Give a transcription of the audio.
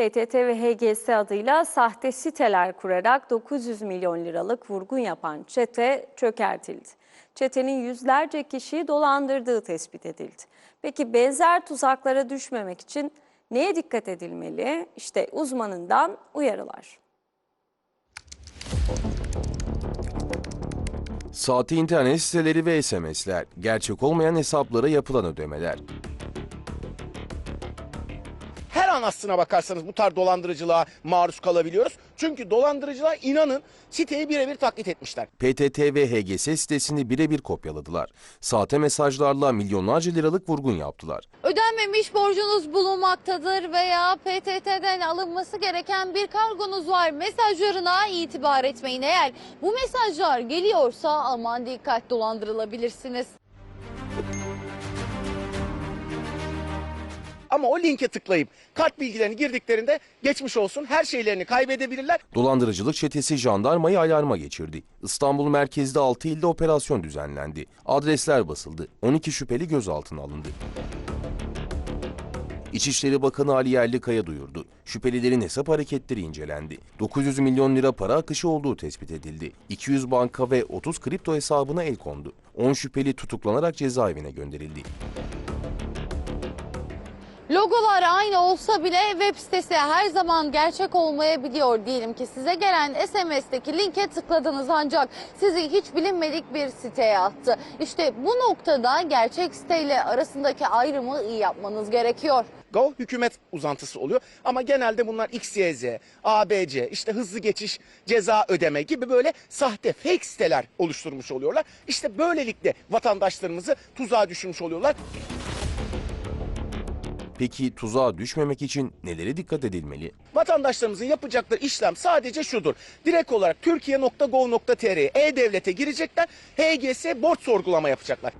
PTT ve HGS adıyla sahte siteler kurarak 900 milyon liralık vurgun yapan çete çökertildi. Çetenin yüzlerce kişiyi dolandırdığı tespit edildi. Peki benzer tuzaklara düşmemek için neye dikkat edilmeli? İşte uzmanından uyarılar. Sahte internet siteleri ve SMS'ler, gerçek olmayan hesaplara yapılan ödemeler. An aslına bakarsanız bu tarz dolandırıcılığa maruz kalabiliyoruz. Çünkü dolandırıcılar inanın siteyi birebir taklit etmişler. PTT ve HGS sitesini birebir kopyaladılar. Sahte mesajlarla milyonlarca liralık vurgun yaptılar. Ödenmemiş borcunuz bulunmaktadır veya PTT'den alınması gereken bir kargonuz var mesajlarına itibar etmeyin. Eğer bu mesajlar geliyorsa aman dikkat dolandırılabilirsiniz. Ama o linke tıklayıp kart bilgilerini girdiklerinde geçmiş olsun her şeylerini kaybedebilirler. Dolandırıcılık çetesi jandarmayı alarma geçirdi. İstanbul merkezde 6 ilde operasyon düzenlendi. Adresler basıldı. 12 şüpheli gözaltına alındı. İçişleri Bakanı Ali Yerlikaya duyurdu. Şüphelilerin hesap hareketleri incelendi. 900 milyon lira para akışı olduğu tespit edildi. 200 banka ve 30 kripto hesabına el kondu. 10 şüpheli tutuklanarak cezaevine gönderildi. Logolar aynı olsa bile web sitesi her zaman gerçek olmayabiliyor. Diyelim ki size gelen SMS'teki linke tıkladınız ancak sizi hiç bilinmedik bir siteye attı. İşte bu noktada gerçek siteyle arasındaki ayrımı iyi yapmanız gerekiyor. Go hükümet uzantısı oluyor ama genelde bunlar XYZ, ABC, işte hızlı geçiş, ceza ödeme gibi böyle sahte fake siteler oluşturmuş oluyorlar. İşte böylelikle vatandaşlarımızı tuzağa düşürmüş oluyorlar. Peki tuzağa düşmemek için nelere dikkat edilmeli? Vatandaşlarımızın yapacakları işlem sadece şudur. Direkt olarak türkiye.gov.tr e-devlete girecekler. HGS borç sorgulama yapacaklar.